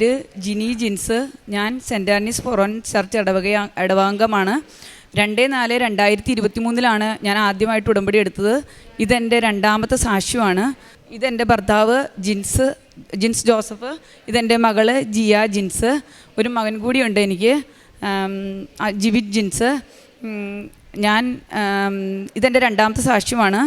പേര് ജിനി ജിൻസ് ഞാൻ saint Annie's foreign church ഇടവക ഇടവാംഗമാണ് രണ്ട് നാല് രണ്ടായിരത്തി ഇരുപത്തി മൂന്നിലാണ് ഞാൻ ആദ്യമായിട്ട് ഉടമ്പടി എടുത്തത്. ഇതെന്റെ രണ്ടാമത്തെ സാക്ഷ്യമാണ്. ഇതെന്റെ ഭർത്താവ് ജിൻസ് ജിൻസ് ജോസഫ്. ഇതെന്റെ മകൾ ജിയ ജിൻസ്. ഒരു മകൻ കൂടിയുണ്ട് എനിക്ക് ജിവിത് ജിൻസ്. ഞാൻ ഇതെന്റെ രണ്ടാമത്തെ സാക്ഷ്യമാണ്.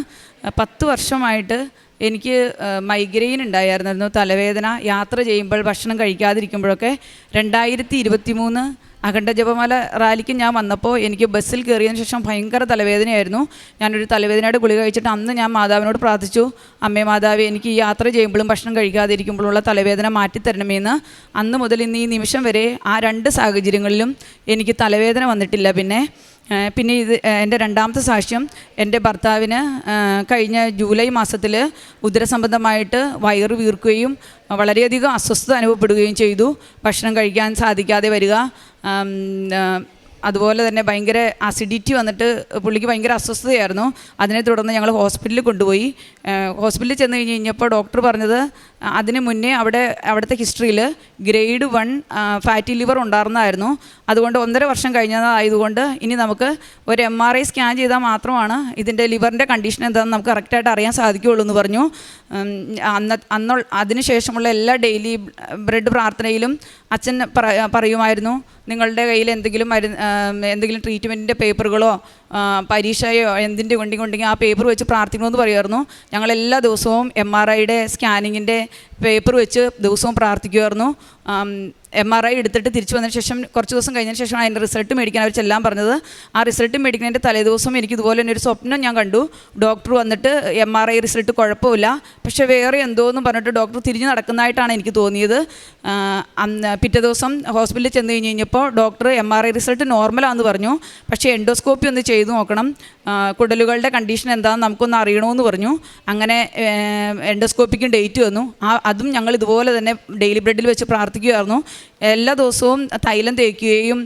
പത്ത് വർഷമായിട്ട് എനിക്ക് മൈഗ്രെയിൻ ഉണ്ടായിരുന്നു തലവേദന യാത്ര ചെയ്യുമ്പോൾ ഭക്ഷണം കഴിക്കാതിരിക്കുമ്പോഴൊക്കെ രണ്ടായിരത്തി ഇരുപത്തി മൂന്ന് അഖണ്ഡ ജപമാല റാലിക്ക് ഞാൻ വന്നപ്പോൾ എനിക്ക് ബസ്സിൽ കയറിയതിന് ശേഷം ഭയങ്കര തലവേദനയായിരുന്നു. ഞാനൊരു തലവേദനയുടെ ഗുളിക കഴിച്ചിട്ട് അന്ന് ഞാൻ മാതാവിനോട് പ്രാർത്ഥിച്ചു അമ്മേ മാതാവ് എനിക്ക് ഈ യാത്ര ചെയ്യുമ്പോഴും ഭക്ഷണം കഴിക്കാതിരിക്കുമ്പോഴുള്ള തലവേദന മാറ്റിത്തരണമെന്ന്. അന്ന് മുതൽ ഇന്ന് ഈ നിമിഷം വരെ ആ രണ്ട് സാഹചര്യങ്ങളിലും എനിക്ക് തലവേദന വന്നിട്ടില്ല. പിന്നെ പിന്നെ ഇത് എന്റെ രണ്ടാമത്തെ സാക്ഷ്യം എന്റെ ഭർത്താവിന് കഴിഞ്ഞ ജൂലൈ മാസത്തിൽ ഉദരസംബന്ധമായിട്ട് വയറ് വീർക്കുകയും വളരെയധികം അസ്വസ്ഥത അനുഭവപ്പെടുകയും ചെയ്തു. ഭക്ഷണം കഴിക്കാൻ സാധിക്കാതെ വരിക അതുപോലെ തന്നെ ഭയങ്കര അസിഡിറ്റി വന്നിട്ട് പുള്ളിക്ക് ഭയങ്കര അസ്വസ്ഥതയായിരുന്നു. അതിനെ തുടർന്ന് ഞങ്ങൾ ഹോസ്പിറ്റലിൽ കൊണ്ടുപോയി. ഹോസ്പിറ്റലിൽ ചെന്ന് കഴിഞ്ഞ് കഴിഞ്ഞപ്പോൾ ഡോക്ടർ പറഞ്ഞത് അതിന് മുന്നേ അവിടെ അവിടുത്തെ ഹിസ്റ്ററിയിൽ ഗ്രേഡ് വൺ ഫാറ്റി ലിവർ ഉണ്ടായിരുന്നതായിരുന്നു അതുകൊണ്ട് ഒന്നര വർഷം കഴിഞ്ഞതായതുകൊണ്ട് ഇനി നമുക്ക് ഒരു എം ആർ ഐ സ്കാൻ ചെയ്താൽ മാത്രമാണ് ഇതിന്റെ ലിവറിന്റെ കണ്ടീഷൻ എന്താണെന്ന് നമുക്ക് കറക്റ്റായിട്ട് അറിയാൻ സാധിക്കുകയുള്ളൂ എന്ന് പറഞ്ഞു. അന്ന് അന്ന് അതിനുശേഷമുള്ള എല്ലാ ഡെയിലി ബ്രെഡ് പ്രാർത്ഥനയിലും അച്ഛൻ പറയുമായിരുന്നു. നിങ്ങളുടെ കയ്യിൽ എന്തെങ്കിലും മരുന്ന് എന്തെങ്കിലും ട്രീറ്റ്മെന്റിന്റെ പേപ്പറുകളോ പരീക്ഷയോ എന്തിന്റെ കൊണ്ടെങ്കിൽ ആ പേപ്പർ വെച്ച് പ്രാർത്ഥിക്കണമെന്ന് പറയുമായിരുന്നു. ഞങ്ങൾ എല്ലാ ദിവസവും എം ആർ ഐയുടെ സ്കാനിങ്ങിന്റെ പേപ്പർ വെച്ച് ദിവസവും പ്രാർത്ഥിക്കുമായിരുന്നു. എം ആർ ഐ എടുത്തിട്ട് തിരിച്ചു വന്നതിന് ശേഷം കുറച്ച് ദിവസം കഴിഞ്ഞതിന് ശേഷം അതിന്റെ റിസൾട്ട് മേടിക്കാൻ അവർ ചെല്ലാൻ പറഞ്ഞത്. ആ റിസൾട്ട് മേടിക്കുന്നതിന്റെ തലേദിവസം എനിക്ക് ഇതുപോലെ തന്നെ ഒരു സ്വപ്നം ഞാൻ കണ്ടു. ഡോക്ടർ വന്നിട്ട് എം ആർ ഐ റിസൾട്ട് കുഴപ്പമില്ല. പക്ഷേ വേറെ എന്തോ എന്ന് പറഞ്ഞിട്ട് ഡോക്ടർ തിരിഞ്ഞ് നടക്കുന്നതായിട്ടാണ് എനിക്ക് തോന്നിയത്. അന്ന് പിറ്റേ ദിവസം ഹോസ്പിറ്റലിൽ ചെന്ന് കഴിഞ്ഞ് കഴിഞ്ഞപ്പോൾ doctor M R I result നോർമലാണെന്ന് പറഞ്ഞു. പക്ഷേ എൻഡോസ്കോപ്പി ഒന്ന് ചെയ്തു നോക്കണം. കുടലുകളുടെ കണ്ടീഷൻ എന്താണെന്ന് നമുക്കൊന്ന് അറിയണമെന്ന് പറഞ്ഞു. അങ്ങനെ എൻഡോസ്കോപ്പിക്കും ഡേറ്റ് വന്നു. ആ അതും ഞങ്ങൾ ഇതുപോലെ തന്നെ ഡെയിലി ബ്രെഡിൽ വെച്ച് പ്രാർത്ഥിക്കുമായിരുന്നു എല്ലാ ദിവസവും തൈലം തേക്കുകയും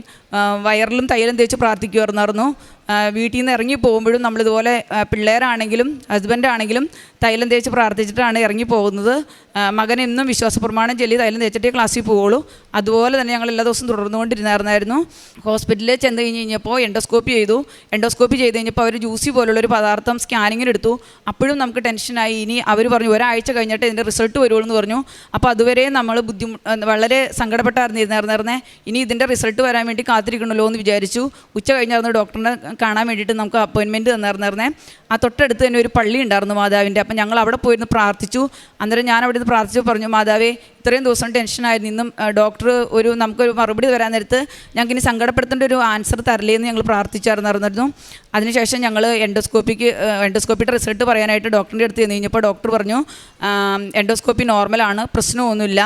വയറിലും തൈലം തേച്ച് പ്രാർത്ഥിക്കുമായിരുന്നു വീട്ടിൽ നിന്ന് ഇറങ്ങി പോകുമ്പോഴും നമ്മളിതുപോലെ പിള്ളേരാണെങ്കിലും ഹസ്ബൻഡാണെങ്കിലും തൈലം തേച്ച് പ്രാർത്ഥിച്ചിട്ടാണ് ഇറങ്ങി പോകുന്നത്. മകൻ എന്നും വിശ്വാസ പ്രമാണം ചൊല്ലി തൈലം തേച്ചിട്ടേ ക്ലാസ്സിൽ പോവുള്ളൂ. അതുപോലെ തന്നെ ഞങ്ങൾ എല്ലാ ദിവസവും തുടർന്നുകൊണ്ടിരുന്നായിരുന്നു ഹോസ്പിറ്റലിൽ ചെന്ന് കഴിഞ്ഞ് കഴിഞ്ഞപ്പോൾ എൻഡോസ്കോപ്പി ചെയ്തു. എൻഡോസ്കോപ്പി ചെയ്ത് കഴിഞ്ഞപ്പോൾ അവർ ജ്യൂസി പോലുള്ളൊരു പദാർത്ഥം സ്കാനിങ്ങിന് എടുത്തു അപ്പോഴും നമുക്ക് ടെൻഷനായി. ഇനി അവർ പറഞ്ഞു ഒരാഴ്ച കഴിഞ്ഞിട്ട് ഇതിന്റെ റിസൾട്ട് വരുള്ളൂ എന്ന് പറഞ്ഞു. അപ്പോൾ അതുവരെ നമ്മൾ ബുദ്ധിമുട്ട് വളരെ സങ്കടപ്പെട്ടായിരുന്നു ഇരുന്നായിരുന്നേ. ഇനി ഇതിന്റെ റിസൾട്ട് വരാൻ വേണ്ടി കാത്തിരിക്കണമല്ലോ എന്ന് വിചാരിച്ചു. ഉച്ച കഴിഞ്ഞായിരുന്നു ഡോക്ടറിനെ കാണാൻ വേണ്ടിയിട്ട് നമുക്ക് അപ്പോയിൻമെന്റ് തന്നായിരുന്നേ ആ തൊട്ടടുത്ത് തന്നെ ഒരു പള്ളി ഉണ്ടായിരുന്നു മാതാവിന്റെ. അപ്പം ഞങ്ങൾ അവിടെ പോയിരുന്ന് പ്രാർത്ഥിച്ചു. അന്നേരം ഞാൻ അവിടെ നിന്ന് പ്രാർത്ഥിച്ചു പറഞ്ഞു മാതാവേ ഇത്രയും ദിവസം ടെൻഷനായിരുന്നു ഇന്നും ഡോക്ടർ ഒരു നമുക്കൊരു മറുപടി വരാൻ നേരത്ത് ഞങ്ങൾക്ക് ഇനി സങ്കടപ്പെടുത്തേണ്ട ഒരു ആൻസർ തരില്ലേന്ന് ഞങ്ങൾ പ്രാർത്ഥിച്ചായിരുന്നായിരുന്നു അതിനുശേഷം ഞങ്ങൾ എൻഡോസ്കോപ്പിക്ക് എൻഡോസ്കോപ്പിയുടെ റിസൾട്ട് പറയാനായിട്ട് ഡോക്ടറിന്റെ അടുത്ത് ചെന്ന് കഴിഞ്ഞപ്പോൾ ഡോക്ടർ പറഞ്ഞു എൻഡോസ്കോപ്പി നോർമലാണ് പ്രശ്നമൊന്നുമില്ല.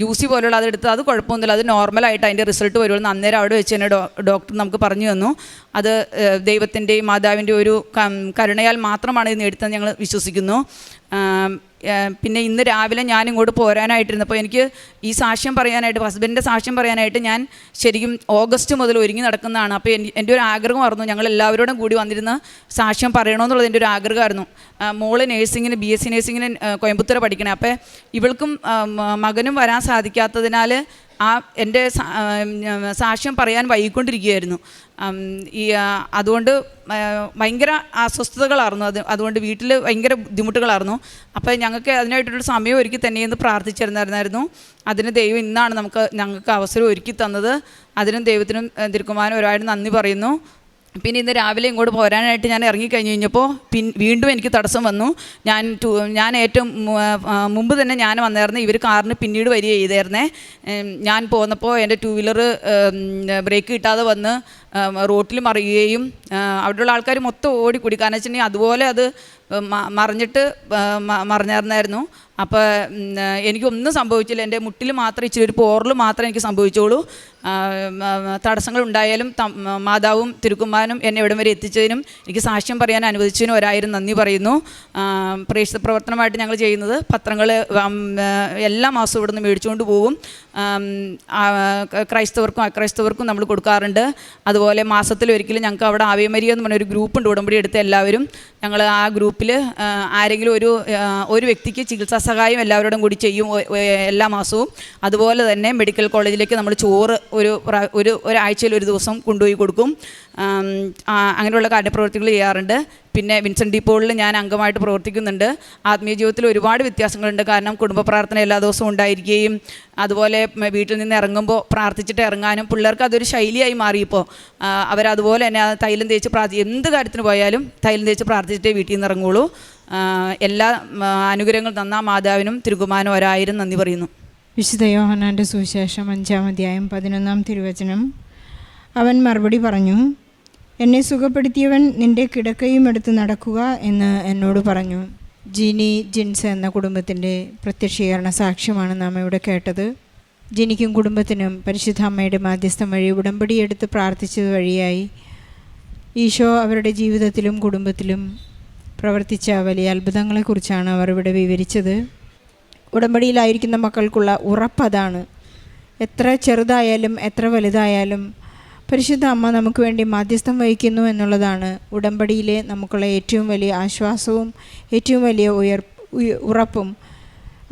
ജ്യൂസി പോലുള്ള അതെടുത്ത് അത് കുഴപ്പമൊന്നുമില്ല അത് നോർമലായിട്ട് അതിന്റെ റിസൾട്ട് വരുള്ളൂ അന്നേരം അവിടെ വെച്ച് തന്നെ ഡോക്ടർ നമുക്ക് പറഞ്ഞു തന്നു. അത് ദൈവത്തിന്റെയും മാതാവിന്റെ ഒരു കരുണയാൽ മാത്രമാണ് ഇത് നേടുത്തത് ഞങ്ങൾ വിശ്വസിക്കുന്നു. പിന്നെ ഇന്ന് രാവിലെ ഞാൻ ഇങ്ങോട്ട് പോരാനായിട്ടിരുന്നപ്പോൾ എനിക്ക് ഈ സാക്ഷ്യം പറയാനായിട്ട് ഹസ്ബൻഡിന്റെ സാക്ഷ്യം പറയാനായിട്ട് ഞാൻ ശരിക്കും ഓഗസ്റ്റ് മുതൽ ഒരുങ്ങി നടക്കുന്നതാണ്. അപ്പോൾ എന്റെ ഒരു ആഗ്രഹമായിരുന്നു ഞങ്ങൾ എല്ലാവരോടും കൂടി വന്നിരുന്ന് സാക്ഷ്യം പറയണമെന്നുള്ളത് എന്റെ ഒരു ആഗ്രഹമായിരുന്നു. മോൾ നേഴ്സിങ്ങിന് ബി എസ് സി നേഴ്സിങ്ങിന് കോയമ്പത്തൂർ പഠിക്കണേ. അപ്പോൾ ഇവൾക്കും മകനും വരാൻ സാധിക്കാത്തതിനാൽ ആ എന്റെ സാക്ഷ്യം പറയാൻ വൈകിക്കൊണ്ടിരിക്കുകയായിരുന്നു. ഈ അതുകൊണ്ട് ഭയങ്കര അസ്വസ്ഥതകളായിരുന്നു. അത് അതുകൊണ്ട് വീട്ടിൽ ഭയങ്കര ബുദ്ധിമുട്ടുകളായിരുന്നു. അപ്പോൾ ഞങ്ങൾക്ക് അതിനായിട്ടൊരു സമയം ഒരുക്കി തന്നെയെന്ന് പ്രാർത്ഥിച്ചിരുന്നായിരുന്നു. അതിന് ദൈവം ഇന്നാണ് നമുക്ക് ഞങ്ങൾക്ക് അവസരം ഒരുക്കി തന്നത്. അതിനും ദൈവത്തിനും ഏ, തിരുക്കുമാരനും ഒരുപാട് നന്ദി പറയുന്നു. പിന്നെ ഇന്ന് രാവിലെ ഇങ്ങോട്ട് പോരാനായിട്ട് ഞാൻ ഇറങ്ങിക്കഴിഞ്ഞ് കഴിഞ്ഞപ്പോൾ പിൻ വീണ്ടും എനിക്ക് തടസ്സം വന്നു. ഞാൻ ടു ഞാൻ ഏറ്റവും മുമ്പ് തന്നെ ഞാൻ വന്നായിരുന്നു ഇവർ കാറിന് പിന്നീട് വരിക ചെയ്തായിരുന്നേ ഞാൻ പോന്നപ്പോൾ എന്റെ ടു വീലർ ബ്രേക്ക് കിട്ടാതെ വന്ന് റോട്ടിൽ മറിയുകയും അവിടെയുള്ള ആൾക്കാർ മൊത്തം ഓടിക്കൂടി കാരണം വെച്ചിട്ടുണ്ടെങ്കിൽ അതുപോലെ അത് മറിഞ്ഞിട്ട് മറിഞ്ഞായിരുന്നു അപ്പോൾ എനിക്കൊന്നും സംഭവിച്ചില്ല. എന്റെ മുട്ടിൽ മാത്രം ഇച്ചിരി ഒരു പോറൽ മാത്രമേ എനിക്ക് സംഭവിച്ചുള്ളൂ. തടസ്സങ്ങൾ ഉണ്ടായാലും മാതാവും തിരുക്കുമാനും എന്നെ എവിടം വരെ എത്തിച്ചതിനും എനിക്ക് സാക്ഷ്യം പറയാൻ അനുവദിച്ചതിനും ഒരായിരം നന്ദി പറയുന്നു. പ്രേക്ഷിത പ്രവർത്തനമായിട്ട് ഞങ്ങൾ ചെയ്യുന്നത് പത്രങ്ങൾ എല്ലാ മാസവും ഇവിടുന്ന് മേടിച്ചുകൊണ്ട് പോകും. ക്രൈസ്തവർക്കും അക്രൈസ്തവർക്കും നമ്മൾ കൊടുക്കാറുണ്ട്. അതുപോലെ അതുപോലെ മാസത്തിൽ ഒരിക്കലും ഞങ്ങൾക്ക് അവിടെ ആവേമരിയ എന്ന് പറഞ്ഞ ഒരു ഗ്രൂപ്പ് ഉണ്ട്. ഉടമ്പടി എടുത്ത് എല്ലാവരും ഞങ്ങൾ ആ ഗ്രൂപ്പിൽ ആരെങ്കിലും ഒരു ഒരു വ്യക്തിക്ക് ചികിത്സാ സഹായം എല്ലാവരോടും കൂടി ചെയ്യും എല്ലാ മാസവും. അതുപോലെ തന്നെ മെഡിക്കൽ കോളേജിലേക്ക് നമ്മൾ ചോറ് ഒരു ഒരു ഒരാഴ്ചയിൽ ഒരു ദിവസം കൊണ്ടുപോയി കൊടുക്കും. അങ്ങനെയുള്ള കാര്യപ്രവൃത്തികൾ ചെയ്യാറുണ്ട്. പിന്നെ വിൻസെന്റ് ഡിപ്പോളിൽ ഞാൻ അംഗമായിട്ട് പ്രവർത്തിക്കുന്നുണ്ട്. ആത്മീയ ജീവിതത്തിൽ ഒരുപാട് വ്യത്യാസങ്ങളുണ്ട്. കാരണം കുടുംബ പ്രാർത്ഥന എല്ലാ ദിവസവും ഉണ്ടായിരിക്കുകയും അതുപോലെ വീട്ടിൽ നിന്ന് ഇറങ്ങുമ്പോൾ പ്രാർത്ഥിച്ചിട്ട് ഇറങ്ങാനും പിള്ളേർക്ക് അതൊരു ശൈലിയായി മാറിയപ്പോൾ അവരതുപോലെ തന്നെ തൈലം തേച്ച് പ്രാർത്ഥി എന്ത് കാര്യത്തിന് പോയാലും തൈലം തേച്ച് പ്രാർത്ഥിച്ചിട്ടേ വീട്ടിൽ നിന്ന് ഇറങ്ങുള്ളൂ എല്ലാ അനുഗ്രഹങ്ങൾ തന്ന മാതാവിനും തിരുകുമാനും ഒരായിരം നന്ദി പറയുന്നു. വിശുദ്ധ യോഹനാന്റെ സുവിശേഷം അഞ്ചാം അധ്യായം പതിനൊന്നാം തിരുവചനം. അവൻ മറുപടി പറഞ്ഞു എന്നെ സുഖപ്പെടുത്തിയവൻ നിന്റെ കിടക്കയും എടുത്ത് നടക്കുക എന്ന് എന്നോട് പറഞ്ഞു. ജിനി ജിൻസ് എന്ന കുടുംബത്തിന്റെ പ്രത്യക്ഷീകരണ സാക്ഷ്യമാണ് നാം ഇവിടെ കേട്ടത്. ജിനിക്കും കുടുംബത്തിനും പരിശുദ്ധ അമ്മയുടെ മാധ്യസ്ഥം വഴി ഉടമ്പടിയെടുത്ത് പ്രാർത്ഥിച്ചത് വഴിയായി ഈശോ അവരുടെ ജീവിതത്തിലും കുടുംബത്തിലും പ്രവർത്തിച്ച വലിയ അത്ഭുതങ്ങളെക്കുറിച്ചാണ് അവർ ഇവിടെ വിവരിച്ചത്. ഉടമ്പടിയിലായിരിക്കുന്ന മക്കൾക്കുള്ള ഉറപ്പതാണ് എത്ര ചെറുതായാലും എത്ര വലുതായാലും പരിശുദ്ധ അമ്മ നമുക്ക് വേണ്ടി മാധ്യസ്ഥം വഹിക്കുന്നു എന്നുള്ളതാണ് ഉടമ്പടിയിലെ നമുക്കുള്ള ഏറ്റവും വലിയ ആശ്വാസവും ഏറ്റവും വലിയ ഉയർ ഉറപ്പും.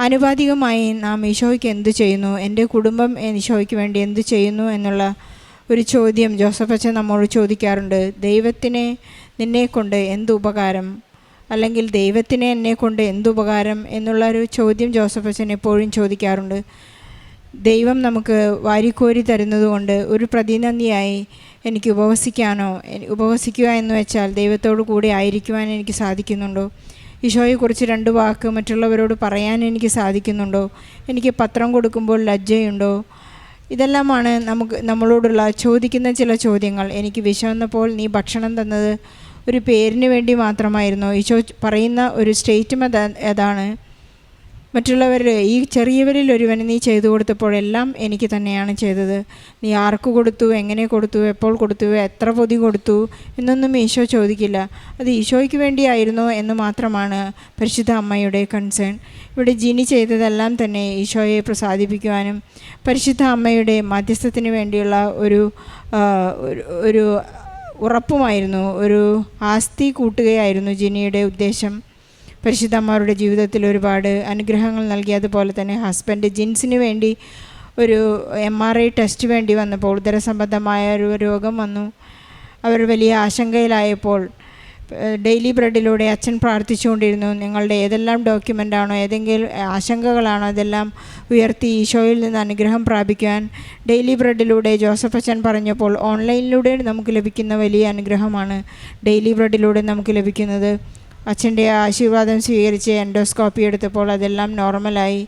ആനുപാതികമായി നാം ഈശോയ്ക്ക് എന്തു ചെയ്യുന്നു? എന്റെ കുടുംബം ഈശോയ്ക്ക് വേണ്ടി എന്തു ചെയ്യുന്നു എന്നുള്ള ഒരു ചോദ്യം ജോസഫ് അച്ഛൻ നമ്മോട് ചോദിക്കാറുണ്ട്. ദൈവത്തിനെ നിന്നെക്കൊണ്ട് എന്ത് ഉപകാരം? അല്ലെങ്കിൽ ദൈവത്തിനെ എന്നെ കൊണ്ട് എന്തുപകാരം എന്നുള്ള ഒരു ചോദ്യം ജോസഫ് അച്ഛൻ എപ്പോഴും ചോദിക്കാറുണ്ട്. ദൈവം നമുക്ക് വാരിക്കോരി തരുന്നതുകൊണ്ട് ഒരു പ്രതിനന്ദിയായി എനിക്ക് ഉപവസിക്കാനോ ഉപവസിക്കുക എന്ന് വെച്ചാൽ ദൈവത്തോടു കൂടി ആയിരിക്കുവാൻ എനിക്ക് സാധിക്കുന്നുണ്ടോ? ഈശോയെക്കുറിച്ച് രണ്ട് വാക്ക് മറ്റുള്ളവരോട് പറയാൻ എനിക്ക് സാധിക്കുന്നുണ്ടോ? എനിക്ക് പത്രം കൊടുക്കുമ്പോൾ ലജ്ജയുണ്ടോ? ഇതെല്ലാമാണ് നമുക്ക് നമ്മളോടുള്ള ചോദിക്കുന്ന ചില ചോദ്യങ്ങൾ. എനിക്ക് വിശന്നപ്പോൾ നീ ഭക്ഷണം തന്നത് ഒരു പേരിന് വേണ്ടി മാത്രമായിരുന്നു. ഈശോ പറയുന്ന ഒരു സ്റ്റേറ്റ്മെന്റ് അതാണ്. മറ്റുള്ളവരുടെ ഈ ചെറിയവരിൽ ഒരുവന് നീ ചെയ്തു കൊടുത്തപ്പോഴെല്ലാം എനിക്ക് തന്നെയാണ് ചെയ്തത്. നീ ആർക്ക് കൊടുത്തു എങ്ങനെ കൊടുത്തു എപ്പോൾ കൊടുത്തു എത്ര പൊതി കൊടുത്തു എന്നൊന്നും ഈശോ ചോദിക്കില്ല. അത് ഈശോയ്ക്ക് വേണ്ടിയായിരുന്നോ എന്ന് മാത്രമാണ് പരിശുദ്ധ അമ്മയുടെ കൺസേൺ ഇവിടെ ജിനി ചെയ്തതെല്ലാം തന്നെ ഈശോയെ പ്രസാദിപ്പിക്കുവാനും പരിശുദ്ധ അമ്മയുടെ മധ്യസ്ഥത്തിന് വേണ്ടിയുള്ള ഒരു- ഒരു ഉറപ്പുമായിരുന്നു ഒരു ആസ്തി കൂട്ടുകയായിരുന്നു ജിനിയുടെ ഉദ്ദേശം. പരിശുദ്ധമ്മയുടെ ജീവിതത്തിൽ ഒരുപാട് അനുഗ്രഹങ്ങൾ നൽകി. അതുപോലെ തന്നെ ഹസ്ബൻഡ് ജിൻസിന് വേണ്ടി ഒരു എം ആർ ഐ ടെസ്റ്റ് വേണ്ടി വന്നപ്പോൾ ഉദരസംബന്ധമായ ഒരു രോഗം വന്നു. അവർ വലിയ ആശങ്കയിലായപ്പോൾ ഡെയിലി ബ്രെഡിലൂടെ അച്ഛൻ പ്രാർത്ഥിച്ചുകൊണ്ടിരുന്നു നിങ്ങളുടെ ഏതെല്ലാം ഡോക്യുമെന്റാണോ ഏതെങ്കിലും ആശങ്കകളാണോ അതെല്ലാം ഉയർത്തി ഈശോയിൽ നിന്ന് അനുഗ്രഹം പ്രാപിക്കുവാൻ? ഡെയിലി ബ്രെഡിലൂടെ ജോസഫ് അച്ഛൻ പറഞ്ഞപ്പോൾ ഓൺലൈനിലൂടെ നമുക്ക് ലഭിക്കുന്ന വലിയ അനുഗ്രഹമാണ് ഡെയിലി ബ്രെഡിലൂടെ നമുക്ക് ലഭിക്കുന്നത്. അച്ഛന്റെ ആശീർവാദം സ്വീകരിച്ച് എൻഡോസ്കോപ്പി എടുത്തപ്പോൾ അതെല്ലാം നോർമലായി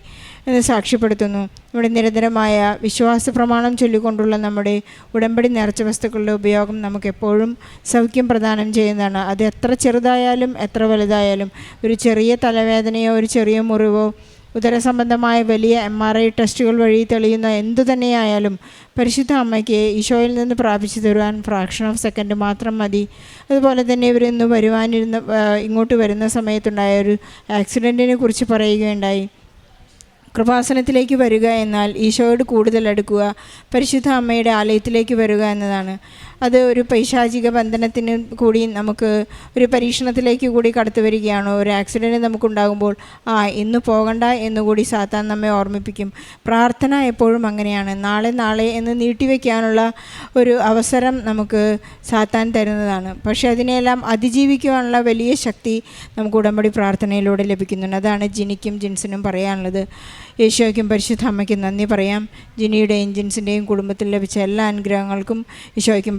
എന്ന് സാക്ഷ്യപ്പെടുത്തുന്നു. ഇവിടെ നിരന്തരമായ വിശ്വാസ പ്രമാണം ചൊല്ലിക്കൊണ്ടുള്ള നമ്മുടെ ഉടമ്പടി നേർച്ച വസ്തുക്കളുടെ ഉപയോഗം നമുക്കെപ്പോഴും സൗഖ്യം പ്രദാനം ചെയ്യുന്നതാണ്. അത് എത്ര ചെറുതായാലും എത്ര വലുതായാലും ഒരു ചെറിയ തലവേദനയോ ഒരു ചെറിയ മുറിവോ ഉദരസംബന്ധമായ വലിയ എം ആർ ഐ ടെസ്റ്റുകൾ വഴി തെളിയുന്ന എന്തു തന്നെയായാലും പരിശുദ്ധ അമ്മയ്ക്ക് ഈശോയിൽ നിന്ന് പ്രാപിച്ചു തരുവാൻ ഫ്രാക്ഷൻ ഓഫ് സെക്കൻഡ് മാത്രം മതി. അതുപോലെ തന്നെ ഇവരിന്ന് വരുവാനിരുന്ന ഇങ്ങോട്ട് വരുന്ന സമയത്തുണ്ടായ ഒരു ആക്സിഡന്റിനെ കുറിച്ച് പറയുകയുണ്ടായി. കൃപാസനത്തിലേക്ക് വരിക എന്നാൽ ഈശോയോട് കൂടുതൽ അടുക്കുക പരിശുദ്ധ അമ്മയുടെ ആലയത്തിലേക്ക് വരിക എന്നതാണ്. അത് ഒരു പൈശാചിക ബന്ധനത്തിന് കൂടി നമുക്ക് ഒരു പരീക്ഷണത്തിലേക്ക് കൂടി കടത്തി വരികയാണോ? ഒരു ആക്സിഡന്റ് നമുക്കുണ്ടാകുമ്പോൾ ആ ഇന്ന് പോകണ്ട എന്നുകൂടി സാത്താൻ നമ്മെ ഓർമ്മിപ്പിക്കും. പ്രാർത്ഥന എപ്പോഴും അങ്ങനെയാണ്. നാളെ നാളെ എന്ന് നീട്ടിവെക്കാനുള്ള ഒരു അവസരം നമുക്ക് സാത്താൻ തരുന്നതാണ്. പക്ഷേ അതിനെല്ലാം അതിജീവിക്കുവാനുള്ള വലിയ ശക്തി നമുക്ക് ഉടമ്പടി പ്രാർത്ഥനയിലൂടെ ലഭിക്കുന്നുണ്ട്. അതാണ് ജിനിക്കും ജിൻസിനും പറയാനുള്ളത്. യേശോയ്ക്കും പരിശുദ്ധ അമ്മയ്ക്കും നന്ദി പറയാം. ജിനിയുടെയും ജിൻസിന്റെയും കുടുംബത്തിൽ ലഭിച്ച എല്ലാ അനുഗ്രഹങ്ങൾക്കും ഈശോയ്ക്കും